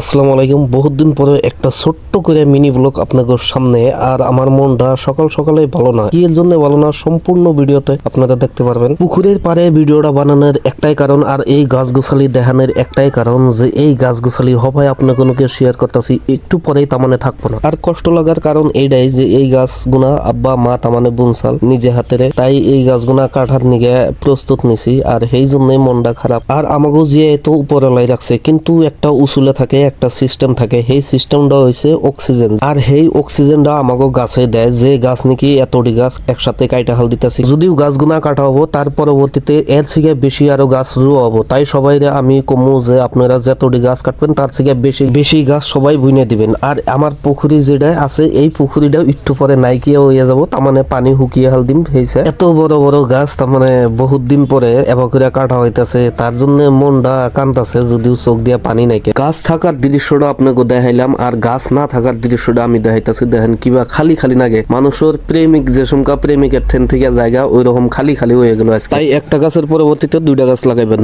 আসসালামু আলাইকুম। বহুত দিন পরে একটা ছোট্ট করে মিনি ব্লগ আপনাদের সামনে। আর আমার মনটা সকাল সকালে ভালো না। কি এর জন্য ভালো না? সম্পূর্ণ ভিডিওতে আপনারা দেখতে পারবেন। পুকুরের পারে ভিডিওটা বানানোর একটাই কারণ আর এই গাছ গাছগুছালি দেখানোর একটাই কারণ যে এই গাছ গাছগুছালি হবাই আপনাকে শেয়ার করতেছি। একটু পরেই তামানে থাকব না। আর কষ্ট লাগার কারণ এইটাই যে এই গাছগুনা আব্বা, মা তামানে বুনসাল নিজে হাতেরে। তাই এই গাছগুনা কাটার নিগে প্রস্তুত নিছি। আর সেই জন্যই মনটা খারাপ। আর আমাকেও যে এত উপরে লাই রাখছে, কিন্তু একটা উসুলে থাকে একটা সিস্টেম থাকে, সেই সিস্টেমটা হয়েছে অক্সিজেন আর সেই অক্সিজেনটা আমাকে গাছে দেয়, যে গাছ নাকি এতটি গাছ একসাথে কাইটা হাল দিতেছি। যদিও গাছগুনা কাটা হব, তার পরবর্তীতে এর থেকে বেশি আরও গাছ রুয়া হব। তাই সবাই আমি কমু যে আপনারা যতটি গাছ কাটবেন, তার থেকে বেশি বেশি গাছ সবাই বুনে দিবেন। আর আমার পুকুরি যেটা আছে, এই পুকুরিটা একটু পরে নাইকিয়া হয়ে যাব, তার মানে পানি হুকিয়ে হাল দিম হয়েছে এত বড় বড় গাছ, তার মানে বহুত দিন পরে এবার করে কাটা হইতাছে, তার জন্য মনটা কান্দাছে যদিও চোখ দিয়ে পানি নাইকে। গাছ থাকার দৃশ্যটা আপনাকে দেখাইলাম, আর গাছ না থাকার দৃশ্যটা আমি দেখাইতেছি। দেখেন কিবা খালি খালি নাগে। মানুষের প্রেমিক, যে সমকা প্রেমিকের ঠেন থেকে জায়গা ওই রকম খালি খালি হয়ে গেল তাই একটা গাছের পরবর্তীতে দুইটা গাছ লাগাইবেন।